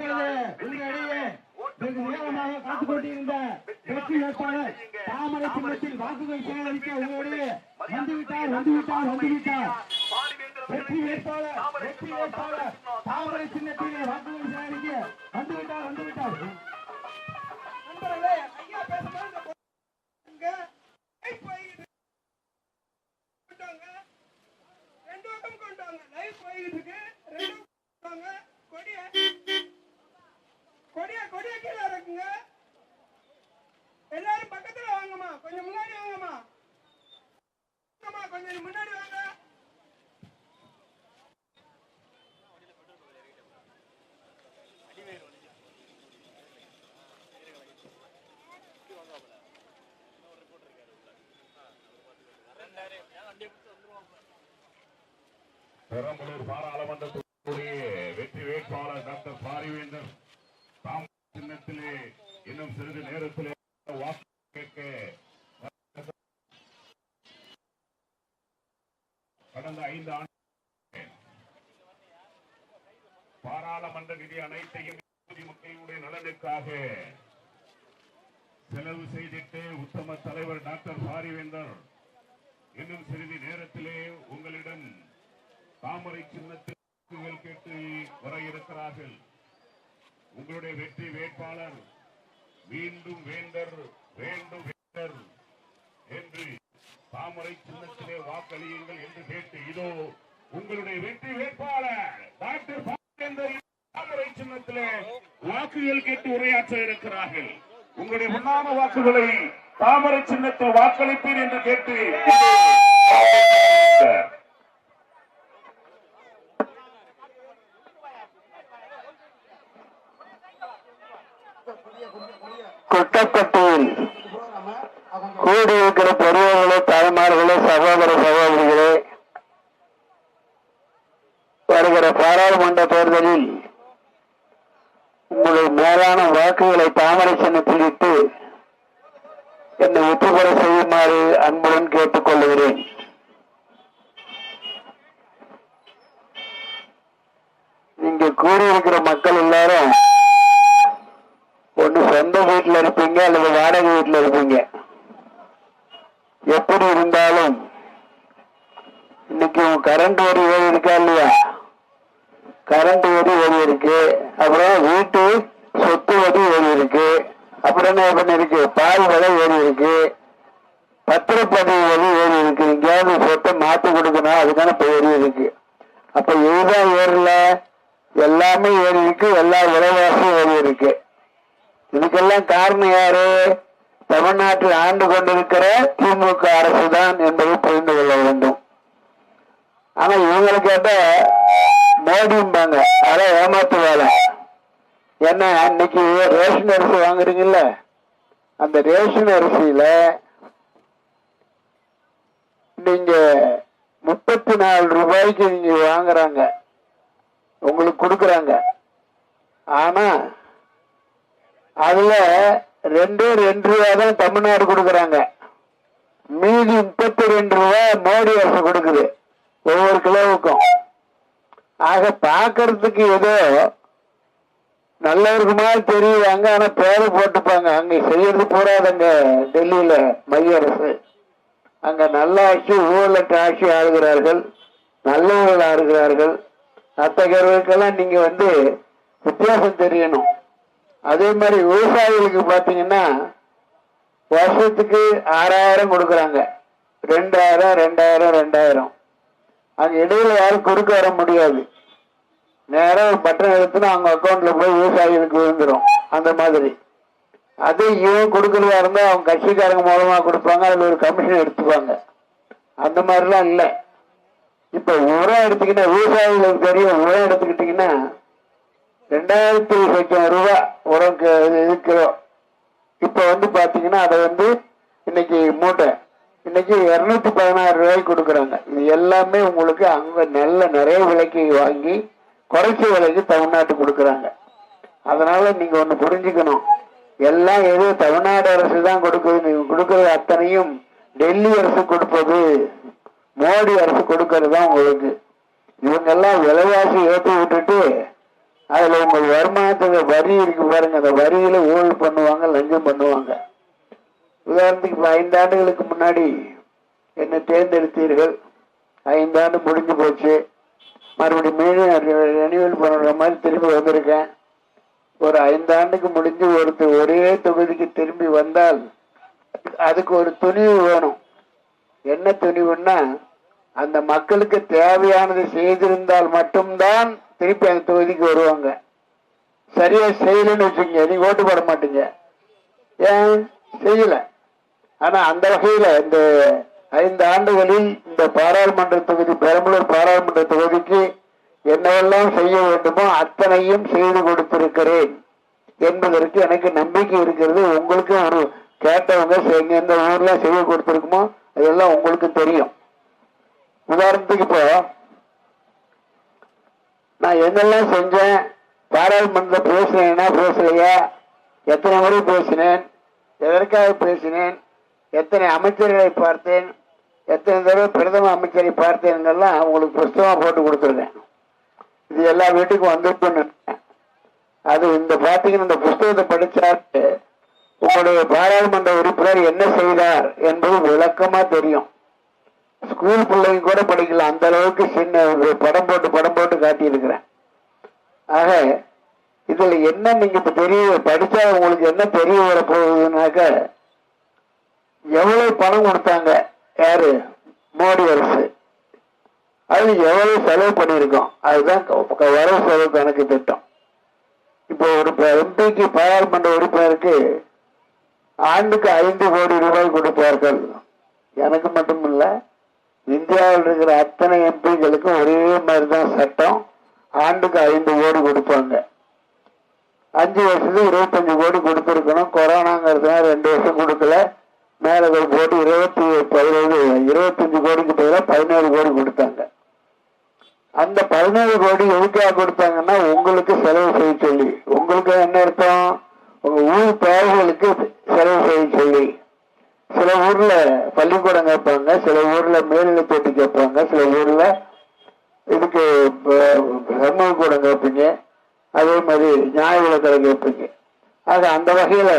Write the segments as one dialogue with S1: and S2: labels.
S1: இப்பொழுது உங்களிடையே வெகு நேரமாக காத்துக் கொண்டிருந்த வெற்றி வேட்பாளர் தாமரை சின்னத்தில் வாக்குகள் சேகரிக்க உங்களிடையே வந்துவிட்டார் வந்துவிட்டார் வந்துவிட்டார். வெற்றி வேட்பாளர் வெற்றி வேட்பாளர் தாமரை சின்னத்திலே வாக்குகள் சேகரிக்க வந்துவிட்டார் வந்துவிட்டார்.
S2: நண்பர்களே ஐயா பேசும்போது ரெண்டு பக்கம் கொண்டாங்க இருக்கு ரெண்டு கொடிய கொடிய கீழே இருக்குங்க எல்லாரும் பக்கத்துல வாங்கம்மா. கொஞ்சம் முன்னாடி வாங்கம்மா. வாங்கம்மா, கொஞ்சம் முன்னாடி வாங்க.
S3: பெரம்பலூர் பாராளுமன்ற வெற்றி வேட்பாளர் டாக்டர் பாரிவேந்தர் தாம் சின்னத்திலே இன்னும் சிறிது நேரத்திலே வாக்கு கேட்க கடந்த ஐந்து ஆண்டு பாராளுமன்ற நிதி அனைத்தையும் மக்களுடைய நலனுக்காக செலவு செய்திட்டு உத்தம தலைவர் டாக்டர் பாரிவேந்தர் இன்னும் சிறிது நேரத்திலே உங்களிடம் தாமரை சின்னத்தில் கேட்டு வர இருக்கிறார்கள். உங்களுடைய வெற்றி வேட்பாளர் மீண்டும் வேண்டர் வேண்டும் வேந்தர் என்று தாமரை சின்னத்திலே வாக்களியுங்கள் என்று கேட்டு இதோ உங்களுடைய வெற்றி வேட்பாளர் டாக்டர் தாமரை சின்னத்திலே வாக்குகள் கேட்டு உரையாற்ற இருக்கிறார்கள். உங்களுடைய முன்னான வாக்குகளை தாமரை சின்னத்தில் வாக்களிப்பீர் என்று கேட்டு
S4: குட்டப்பட்டியில் வருகிற பாராளுமன்ற தேர்தலில் உங்களுடைய மேலான வாக்குகளை தாமரை சின்னத்தில் இட்டு என்னை வெற்றி பெற செய்யுமாறு அன்புடன் கேட்டுக்கொள்கிறேன். நீங்க கூறியிருக்கிற மக்கள் எல்லாரும் ஒண்ணு சொந்த வீட்டுல இருப்பீங்க அல்லது வாடகை வீட்டுல இருப்பீங்க. எப்படி இருந்தாலும் இன்னைக்கு கரண்ட் வரி ஏறி இருக்கா இல்லையா? கரண்ட் வரி ஏறி இருக்கு அப்புறம் வீட்டு சொத்து வரி ஏறி இருக்கு அப்புறம் என்ன பண்ணிருக்கு பால் விலை ஏறி இருக்கு பத்திரப்பதிவு வரி ஏறி இருக்கு எங்கேயாவது சொத்தை மாத்தி கொடுக்கணும். அதுக்கான இப்ப ஏறி இருக்கு அப்ப இதுதான் ஏறல? எல்லாமே ஏறி இருக்கு எல்லா விலைவாசியும் ஏறி இருக்கு இதுக்கெல்லாம் காரணம் யாரு? தமிழ்நாட்டில் ஆண்டு கொண்டிருக்கிற திமுக அரசு தான் என்பதை புரிந்து கொள்ள வேண்டும். ஆனா இவங்களை கேட்ட மோடிம்பாங்க அதான் ஏமாத்து வேலை என்ன அன்னைக்கு ரேஷன் அரிசி வாங்குறீங்கல்ல? அந்த ரேஷன் அரிசியில நீங்க முப்பத்தி நாலு ரூபாய்க்கு நீங்க வாங்குறாங்க. உங்களுக்கு கொடுக்குறாங்க. ஆனா அதுல ரெண்டே ரெண்டு ரூபா தான் தமிழ்நாடு கொடுக்குறாங்க. மீதி முப்பத்தி ரெண்டு ரூபா மோடி அரசு கொடுக்குது. ஒவ்வொரு கிலோவுக்கும். ஆக பார்க்கறதுக்கு ஏதோ நல்லவருக்கு மாதிரி தெரியுவாங்க ஆனா பேரை போட்டுப்பாங்க. அங்க செய்யறது போறாதங்க டெல்லியில மைய அரசு. அங்க நல்லாட்சி ஊழலற்ற ஆட்சி ஆளுகிறார்கள் நல்லவர்கள் ஆளுகிறார்கள். அத்தகையவர்களுக்கெல்லாம் நீங்க வந்து வித்தியாசம் தெரியணும். அதே மாதிரி விவசாயிகளுக்கு பாத்தீங்கன்னா வருஷத்துக்கு ஆறாயிரம் கொடுக்குறாங்க. ரெண்டாயிரம் ரெண்டாயிரம் ரெண்டாயிரம். அங்க இடையில யாரும் குறுக்க வர முடியாது. நேரம் ஒரு பட்டன் எடுத்துனா அவங்க அக்கௌண்ட்ல போய் விவசாயிகளுக்கு விழுந்துடும் அந்த மாதிரி. அது இவன் கொடுக்கறதா இருந்தா அவங்க கட்சிக்காரங்க மூலமா கொடுப்பாங்க அதுல ஒரு கமிஷன் எடுத்துப்பாங்க. அந்த மாதிரிலாம் இல்லை. இப்ப உரம் எடுத்துக்கிட்டா விவசாயிகளுக்கு தெரியும் உரம் எடுத்துக்கிட்டீங்கன்னா ரெண்டாயிரத்தி லட்சம் ரூபாய் உரம் இது இருக்கிறோம். இப்ப வந்து பாத்தீங்கன்னா அதை வந்து இன்னைக்கு மூட்டை. இன்னைக்கு இருநூத்தி பதினாறு ரூபாய்க்கு கொடுக்குறாங்க. இது எல்லாமே உங்களுக்கு அங்க நல்ல நிறைய விலைக்கு வாங்கி குறைச்ச விலைக்கு தமிழ்நாட்டுக்கு கொடுக்குறாங்க. அதனால நீங்க ஒண்ணு புரிஞ்சுக்கணும். எல்லாம் ஏதோ தமிழ்நாடு அரசு தான் கொடுக்குது. நீங்க கொடுக்கறது அத்தனையும் டெல்லி அரசு கொடுப்பது மோடி அரசு கொடுக்கறது தான் உங்களுக்கு. இவங்க எல்லாம் விலைவாசி ஏற்றி விட்டுட்டு அதுல உங்கள் வருமானத்துக்கு வரி இருக்கு பாருங்க. அந்த வரியில ஊழல் பண்ணுவாங்க லஞ்சம் பண்ணுவாங்க. உதாரணத்துக்கு ஐந்து ஐந்தாண்டுகளுக்கு முன்னாடி என்னை தேர்ந்தெடுத்தீர்கள். ஐந்தாண்டு முடிஞ்சு போச்சு. மறுபடியும் மீண்டும் ரெனிவல் பண்ணுற மாதிரி திரும்பி வந்திருக்கேன். ஒரு ஐந்தாண்டுக்கு முடிஞ்சு ஒருத்தர் ஒரே தொகுதிக்கு திரும்பி வந்தால் அதுக்கு ஒரு துணிவு வேணும். என்ன துணிவுன்னா அந்த மக்களுக்கு தேவையானதை செய்திருந்தால் மட்டும்தான் திருப்பி அந்த தொகுதிக்கு வருவாங்க. சரியா செய்யலன்னு வச்சுங்க நீங்க ஓட்டு போட மாட்டீங்க. ஏன்? செய்யலை. ஆனா அந்த வகையில இந்த ஐந்து ஆண்டுகளில் இந்த பாராளுமன்ற தொகுதி பெரம்பலூர் பாராளுமன்ற தொகுதிக்கு என்னவெல்லாம் செய்ய வேண்டுமோ அத்தனையும் செய்து கொடுத்திருக்கிறேன் என்பதற்கு எனக்கு நம்பிக்கை இருக்கிறது. உங்களுக்கும் ஒரு கேட்டவங்க எங்க எந்த ஊர்ல செய்ய கொடுத்திருக்குமோ அதெல்லாம் உங்களுக்கு தெரியும். உதாரணத்துக்கு இப்போ நான் என்னெல்லாம் செஞ்சேன் பாராளுமன்ற பேசினேன்னா பேசலையா? எத்தனை முறை பேசினேன்? எதற்காக பேசினேன்? எத்தனை அமைச்சர்களை பார்த்தேன் எத்தனை தடவை பிரதம அமைச்சரை பார்த்தேன்லாம் அவங்களுக்கு புஸ்தகம் போட்டு கொடுத்துருக்கேன். இது எல்லா வீட்டுக்கும் வந்துருக்குன்னு அது இந்த பார்த்தீங்கன்னா இந்த புஸ்தகத்தை படித்தாட்டு உங்களுடைய பாராளுமன்ற உறுப்பினர் என்ன செய்தார் என்பது விளக்கமாக தெரியும். ஸ்கூல் பிள்ளைங்க கூட படிக்கலாம் அந்த அளவுக்கு சின்ன ஒரு படம் போட்டு படம் போட்டு காட்டியிருக்கிறேன். ஆக இதில் என்ன நீங்கள் இப்போ தெரிய படித்தா உங்களுக்கு என்ன தெரிய வர போகுதுனாக்கா எவ்வளவு பணம் கொடுத்தாங்க? யாரு? மோடி அரசு. அது எவ்வளவு செலவு பண்ணியிருக்கோம்? அதுதான் வர வரவு செலவு கணக்கு திட்டம். இப்போ ஒரு எம்பிக்கு பாராளுமன்ற உறுப்பினருக்கு ஆண்டுக்கு ஐந்து கோடி ரூபாய் கொடுப்பார்கள். எனக்கு மட்டும் இல்லை இந்தியாவில் இருக்கிற அத்தனை எம்பிகளுக்கும் ஒரே மாதிரி தான் சட்டம். ஆண்டுக்கு ஐந்து கோடி கொடுப்பாங்க. அஞ்சு வருஷத்துக்கு இருபத்தஞ்சு கோடி கொடுத்துருக்கணும். கொரோனாங்கிறதுனால ரெண்டு வருஷம் கொடுக்கல. மேலே ஒரு போட்டு இருபத்தி பதினேழு இருபத்தஞ்சு கோடிக்கு பதிலாக பதினேழு கோடி கொடுத்தாங்க. அந்த பதினேழு கோடி எதுக்காக கொடுத்தாங்கன்னா உங்களுக்கு செலவு செய்ய சொல்லி. உங்களுக்கு என்ன அர்த்தம்? உங்க ஊர் தேவைகளுக்கு செலவு செய்ய சொல்லி. சில ஊர்ல பள்ளிக்கூடம் கேட்பாங்க சில ஊர்ல மேல்நிலை தொட்டி கேட்பாங்க சில ஊர்ல இதுக்கு சமூக கூடம் கேட்பீங்க. அதே மாதிரி நியாய விலக்கடை கேட்பீங்க. ஆக அந்த வகையில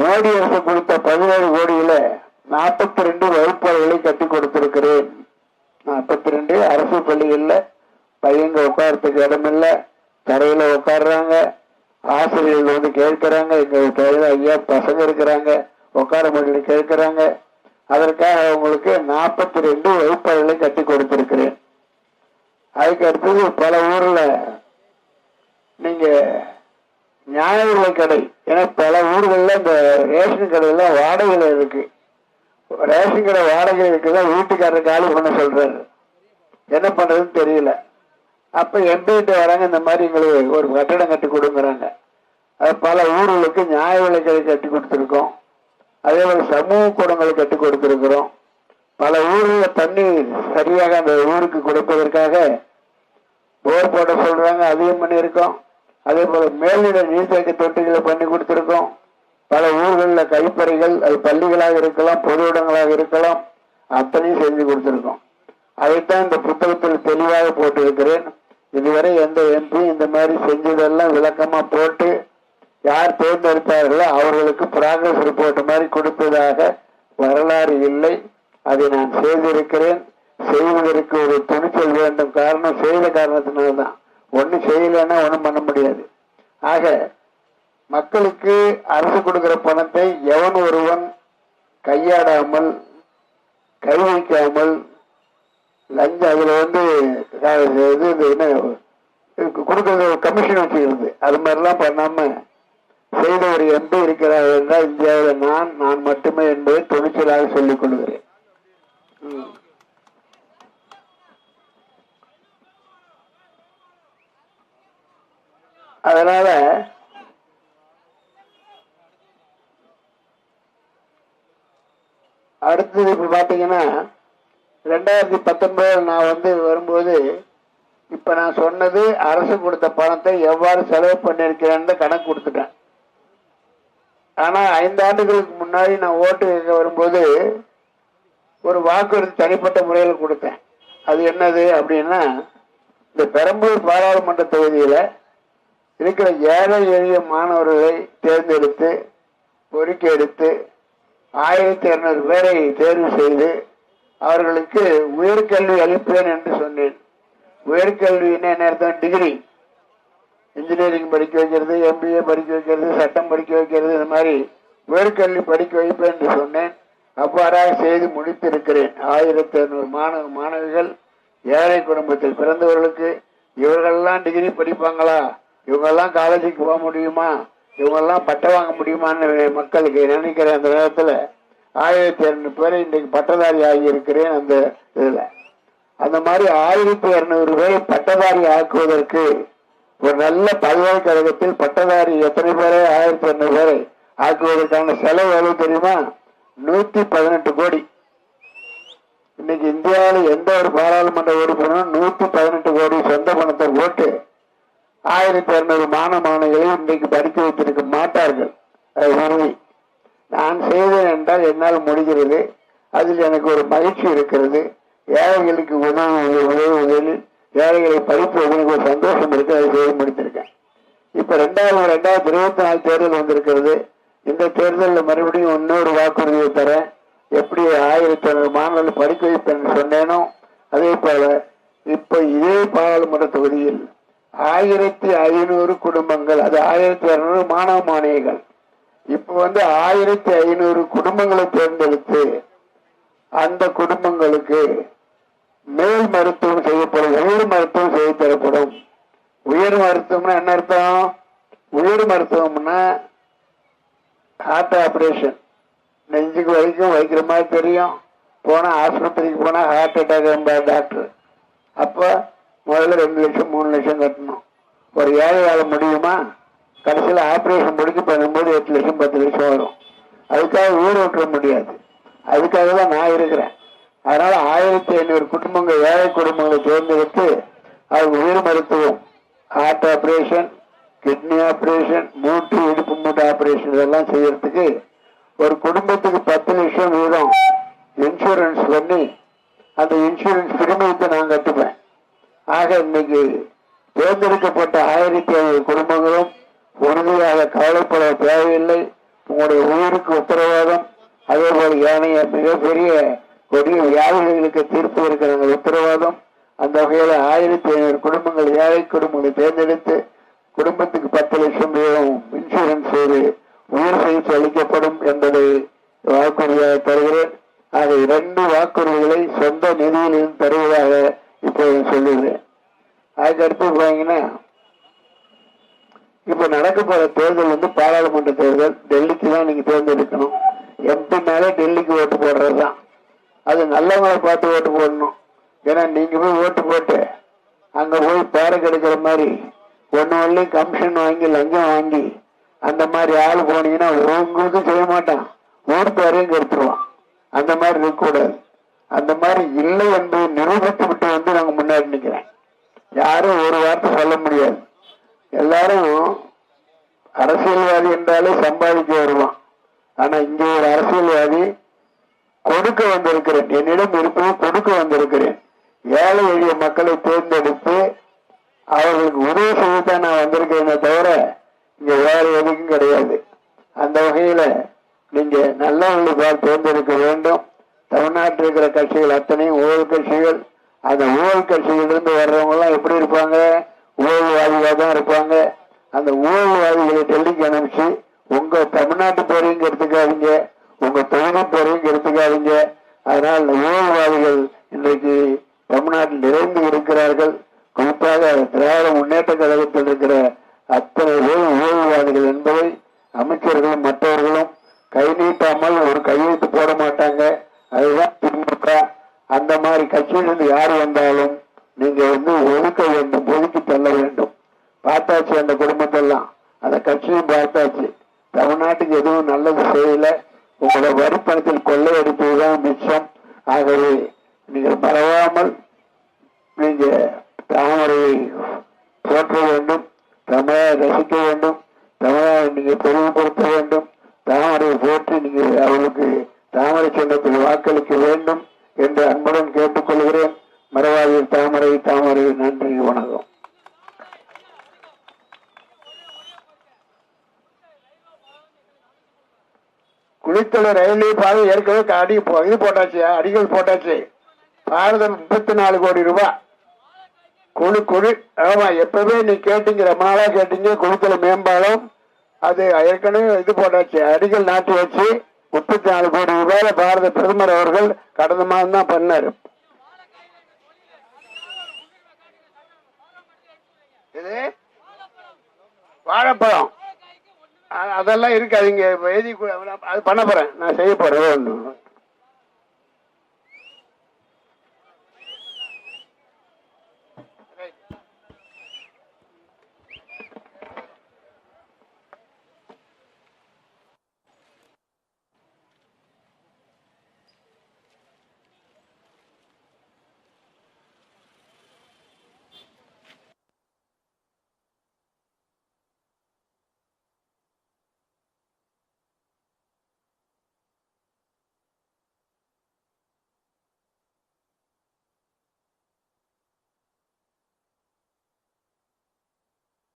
S4: மோடி அரசு கொடுத்த பதினேழு கோடியில நாற்பத்தி ரெண்டு வகுப்பறைகளை கட்டி கொடுத்திருக்கிறேன். நாற்பத்தி ரெண்டு அரசு பள்ளிகளில் பையங்க உட்காரத்துக்கு இடமில்லை. தரையில் உட்காடுறாங்க ஆசிரியர்கள் வந்து கேட்கிறாங்க. எங்கள் கையில ஐயா பசங்க இருக்கிறாங்க. உட்கார முடியல கேட்கிறாங்க. அதற்காக அவங்களுக்கு நாற்பத்தி ரெண்டு வகுப்பறைகளை கட்டி கொடுத்துருக்கிறேன். அதுக்கு அடுத்தது பல ஊரில் நீங்கள் நியாய விலை கடை. ஏன்னா பல ஊர்களில் இந்த ரேஷன் கடையெல்லாம் வாடகையில் இருக்கு. ரேஷன் கடை வாடகை இருக்குதான் வீட்டுக்காரர் காலி பண்ண சொல்றாரு. என்ன பண்றதுன்னு தெரியல. அப்ப எம்பிகிட்ட வராங்க இந்த மாதிரி எங்களுக்கு ஒரு கட்டடம் கட்டி கொடுங்குறாங்க. அது பல ஊர்களுக்கு நியாய விலை கடை கட்டி கொடுத்துருக்கோம். அதே மாதிரி சமூக கூடங்களை கட்டி கொடுத்துருக்குறோம். பல ஊர்களில் தண்ணி சரியாக அந்த ஊருக்கு கொடுப்பதற்காக போர் போட சொல்றாங்க அதையும் பண்ணியிருக்கோம். அதே போல மேல்நிலை நீர்த்தேக்க தொட்டிகளை பண்ணி கொடுத்துருக்கோம். பல ஊர்களில் கழிப்பறைகள் அது பள்ளிகளாக இருக்கலாம் பொது இடங்களாக இருக்கலாம் அத்தனையும் செஞ்சு கொடுத்துருக்கோம். அதைத்தான் இந்த புத்தகத்தில் தெளிவாக போட்டிருக்கிறேன். இதுவரை எந்த எம்பி இந்த மாதிரி செஞ்சதெல்லாம் விளக்கமாக போட்டு யார் தேர்ந்தெடுத்தார்களோ அவர்களுக்கு ப்ராக்ரஸ் ரிப்போர்ட் மாதிரி கொடுத்ததாக வரலாறு இல்லை. அதை நான் செய்திருக்கிறேன். செய்வதற்கு ஒரு துணிச்சல் வேண்டும். காரணம் செய்த காரணத்தினால்தான். ஒன்றும் செய்யலைன்னா ஒன்றும் பண்ண முடியாது. ஆக மக்களுக்கு அரசு கொடுக்கிற பணத்தை எவன் ஒருவன் கையாடாமல் கை வைக்காமல் லஞ்சம் அதில் வந்து இது இது என்ன கொடுக்கறது கமிஷன் வச்சுக்கிறது அது மாதிரிலாம் பண்ணாமல் செய்த ஒரு எம்பி இருக்கிறார் என்றால் இந்தியாவில் நான் நான் மட்டுமே என்பதை துணிச்சலாக சொல்லிக் கொள்கிறேன். அதனால அடுத்தது இப்போ பார்த்தீங்கன்னா ரெண்டாயிரத்தி பத்தொன்பதில் நான் வந்து வரும்போது இப்போ நான் சொன்னது அரசு கொடுத்த பணத்தை எவ்வாறு செலவு பண்ணியிருக்கிறேன்னு கணக்கு கொடுத்துட்டேன். ஆனால் ஐந்து ஆண்டுகளுக்கு முன்னாடி நான் ஓட்டு கேட்க வரும்போது ஒரு வாக்குறுதி தனிப்பட்ட முறையில் கொடுத்தேன். அது என்னது அப்படின்னா இந்த பெரம்பலூர் பாராளுமன்ற தொகுதியில் இருக்கிற ஏழை எளிய மாணவர்களை தேர்ந்தெடுத்து பொறுக்கி எடுத்து ஆயிரத்தி இருநூறு பேரை தேர்வு செய்து அவர்களுக்கு உயர்கல்வி அளிப்பேன் என்று சொன்னேன். உயர்கல்வின்னு என்ன அர்த்தம் டிகிரி. இன்ஜினியரிங் படிக்க வைக்கிறது எம்பிஏ படிக்க வைக்கிறது சட்டம் படிக்க வைக்கிறது இந்த மாதிரி உயர்கல்வி படிக்க வைப்பேன் என்று சொன்னேன். அவ்வாறாக செய்து முடித்திருக்கிறேன். ஆயிரத்தி ஐநூறு மாணவ மாணவிகள் ஏழை குடும்பத்தில் பிறந்தவர்களுக்கு இவர்கள்லாம் டிகிரி படிப்பாங்களா? இவங்கெல்லாம் காலேஜுக்கு போக முடியுமா? இவங்கெல்லாம் பட்டம் வாங்க முடியுமான்னு மக்களுக்கு நினைக்கிற அந்த நேரத்தில் ஆயிரத்தி இரநூறு பேர் இன்றைக்கு பட்டதாரி ஆகியிருக்கிறேன் அந்த இதில். அந்த மாதிரி ஆயிரத்தி இரநூறு பேரை பட்டதாரி ஆக்குவதற்கு ஒரு நல்ல பல்கலைக்கழகத்தில் பட்டதாரி எத்தனை பேரை? ஆயிரத்தி இரநூறு பேரை ஆக்குவதற்கான செலவு எவ்வளவு தெரியுமா? நூத்தி பதினெட்டு கோடி. இன்னைக்கு இந்தியாவில் எந்த ஒரு பாராளுமன்ற உறுப்பினரும் நூத்தி பதினெட்டு கோடி சொந்த பணத்தை போட்டு ஆயிரத்தி இரநூறு மாணவ மாணவிகளை இன்றைக்கு படிக்க வைத்திருக்க மாட்டார்கள். அது உண்மை. நான் செய்தேன் என்றால் என்னால் முடிகிறது. அதில் எனக்கு ஒரு மகிழ்ச்சி இருக்கிறது. ஏழைகளுக்கு உதவி உதவுவதில் ஏழைகளை படிப்பு எனக்கு ஒரு சந்தோஷம் இருக்கு. அதை செய்து முடித்திருக்கேன். இப்போ ரெண்டாயிரம் ரெண்டாயிரத்தி இருபத்தி நாலு தேர்தல் வந்திருக்கிறது. இந்த தேர்தலில் மறுபடியும் இன்னொரு வாக்குறுதியை தரேன். எப்படி ஆயிரத்தி ஐநூறு மாணவர்கள் படிக்க வைப்பேன் சொன்னேனோ அதே போல இப்போ இதே பாராளுமன்ற தொகுதியில் ஆயிரத்தி ஐநூறு குடும்பங்கள் அது ஆயிரத்தி இருநூறு மாணவ மாணவிகள் இப்ப வந்து ஆயிரத்தி ஐநூறு குடும்பங்களை தேர்ந்தெடுத்து அந்த குடும்பங்களுக்கு மேல் மருத்துவம் செய்யப்படும் உயர் மருத்துவம் செய்ய தரப்படும் உயர் மருத்துவம்னா என்ன அர்த்தம்? உயர் மருத்துவம்னா ஹார்ட் ஆபரேஷன் நெஞ்சுக்கு வரைக்கும் வைக்கிற மாதிரி தெரியும். போனா ஆஸ்பத்திரிக்கு போனா ஹார்ட் அட்டாக் டாக்டர் அப்போ முதல்ல ரெண்டு லட்சம் மூணு லட்சம் கட்டணும். ஒரு ஏழை முடியுமா? கடைசியில் ஆப்ரேஷன் முடிச்சு பண்ணும்போது எட்டு லட்சம் பத்து லட்சம் வரும். அதுக்காக ஊர் விட்டுற முடியாது. அதுக்காக தான் நான் இருக்கிறேன். அதனால் ஆயிரத்தி ஐநூறு குடும்பங்கள் ஏழை குடும்பங்களை தேர்ந்தெடுத்து அவங்க உயிர் மருத்துவம் ஹார்ட் ஆப்ரேஷன் கிட்னி ஆப்ரேஷன் மூட்டு இடுப்பு மூட்டு ஆப்ரேஷன் இதெல்லாம் செய்யறதுக்கு ஒரு குடும்பத்துக்கு பத்து லட்சம் வீதம் இன்சூரன்ஸ் பண்ணி அந்த இன்சூரன்ஸ் பிரிமியத்தை நான் கட்டுப்பேன் ஆக இன்னைக்கு தேர்ந்தெடுக்கப்பட்ட ஆயிரத்தி ஐநூறு குடும்பங்களும் உறுதியாக கவலைப்பட தேவையில்லை. உங்களுடைய உயிருக்கு உத்தரவாதம். அதே போல ஏனைய மிகப்பெரிய கொடிய வியாதிகளுக்கு தீர்ப்பு இருக்கிற உத்தரவாதம். அந்த வகையில் ஆயிரத்தி ஐநூறு குடும்பங்கள் ஏழை குடும்பங்களை தேர்ந்தெடுத்து குடும்பத்துக்கு பத்து லட்சம் ரூபாய் இன்சூரன்ஸ் ஒரு உயிர் சிகிச்சை அளிக்கப்படும் என்பதை வாக்குறுதியாக தருகிறேன். ஆக இரண்டு வாக்குறுதிகளை சொந்த நிதியிலிருந்து தருவதாக இப்போ சொல்லுது அதுக்கு அடுத்து போனீங்கன்னா நடக்க போகிற தேர்தல் வந்து பாராளுமன்ற தேர்தல் டெல்லிக்கு தான் நீங்க தேர்ந்தெடுக்கணும் எம்பினாலே டெல்லிக்கு ஓட்டு போடுறதுதான் அது நல்லவங்களை பார்த்து ஓட்டு போடணும் ஏன்னா நீங்க போய் ஓட்டு போட்டு அங்க போய் பேரை கிடைக்கிற மாதிரி ஒன்று ஒன்லையும் கமிஷன் வாங்கி லஞ்சம் வாங்கி அந்த மாதிரி ஆள் போனீங்கன்னா உங்களுக்கும் செய்ய மாட்டான் ஊர் பேரையும் கெடுத்துருவான் அந்த மாதிரி இருக்கக்கூடாது அந்த மாதிரி இல்லை என்பதை நிரூபித்து விட்டு வந்து நாங்க முன்னாடி நிக்கிறேன் யாரும் ஒரு வார்த்தை சொல்ல முடியாது. எல்லாரும் அரசியல்வாதி என்றாலே சம்பாதிக்க வருவான். ஆனா இங்க ஒரு அரசியல்வாதி கொடுக்க வந்திருக்கிறேன். என்னிடம் இருப்பது கொடுக்க வந்திருக்கிறேன். ஏழை எளிய மக்களை தேர்ந்தெடுத்து அவர்களுக்கு உதவி செய்யத்தான் நான் வந்திருக்கிறேனே தவிர இங்க வேற எதுக்கும் கிடையாது. அந்த வகையில நீங்க நல்லவர்களை தேர்ந்தெடுக்க வேண்டும். தமிழ்நாட்டில் இருக்கிற கட்சிகள் அத்தனையும் ஊழல் கட்சிகள். அந்த ஊழல் கட்சியிலிருந்து வர்றவங்கெல்லாம் எப்படி இருப்பாங்க? ஊழல்வாதிகளாக தான் இருப்பாங்க. அந்த ஊழல்வாதிகளை டெல்லிக்கு அனுப்பிச்சு உங்க தமிழ்நாட்டு பேரையும் எடுத்துக்காதீங்க உங்க தொழில் பேரையும் எடுத்துக்காதீங்க அதனால் இந்த ஊழல்வாதிகள் இன்றைக்கு தமிழ்நாட்டில் நிறைந்து இருக்கிறார்கள். குறிப்பாக திராவிட முன்னேற்ற கழகத்தில் இருக்கிற அத்தனை பேரும் ஊழல்வாதிகள் என்பதை அமைச்சர்களும் மற்றவர்களும் கை நீட்டாமல் ஒரு கையெழுத்து போட மாட்டாங்க. அதுதான் திமுக. அந்த மாதிரி கட்சியிலிருந்து யார் வந்தாலும் நீங்க வந்து ஒதுக்க வேண்டும் ஒதுக்கி தள்ள வேண்டும். பார்த்தாச்சு அந்த குடும்பத்தெல்லாம். அந்த கட்சியும் பார்த்தாச்சு. தமிழ்நாட்டுக்கு எதுவும் நல்லது செய்யல. உங்களோட வரிப்பணத்தில் கொள்ளையடிப்பதுதான் மிச்சம். ஆகவே நீங்கள் மறவாமல் நீங்க தாமரையை போற்ற வேண்டும் தமிழை ரசிக்க வேண்டும் தமிழை நீங்க பெருமைப்படுத்த வேண்டும் தாமரையை போற்றி நீங்க அவளுக்கு தாமரை சின்னத்தில் வாக்களிக்க வேண்டும் என்று அன்புடன் கேட்டுக்கொள்கிறேன். மரவாதியில் தாமரை தாமரை நன்றி வணக்கம். குளித்தலை ரயில்வே பாதை ஏற்கனவே அடி இது போட்டாச்சு அடிகள் போட்டாச்சு. பாரதம் முப்பத்தி நாலு கோடி ரூபாய் குழு குழு ஆமா எப்பவே நீ கேட்டீங்க ரொம்ப நாளா கேட்டீங்க குழுக்கள மேம்பாலம். அது ஏற்கனவே இது போட்டாச்சு அடிகள் நாட்டி வச்சு. முப்பத்தி நாலு கோடி ரூபாயில பாரத பிரதமர் அவர்கள் கடந்த மாதம் தான் பண்ணாரு. இது வாழைப்பழம். அதெல்லாம் இருக்காது. இங்க எழுதி அது பண்ண போறேன். நான் செய்ய போறேன்.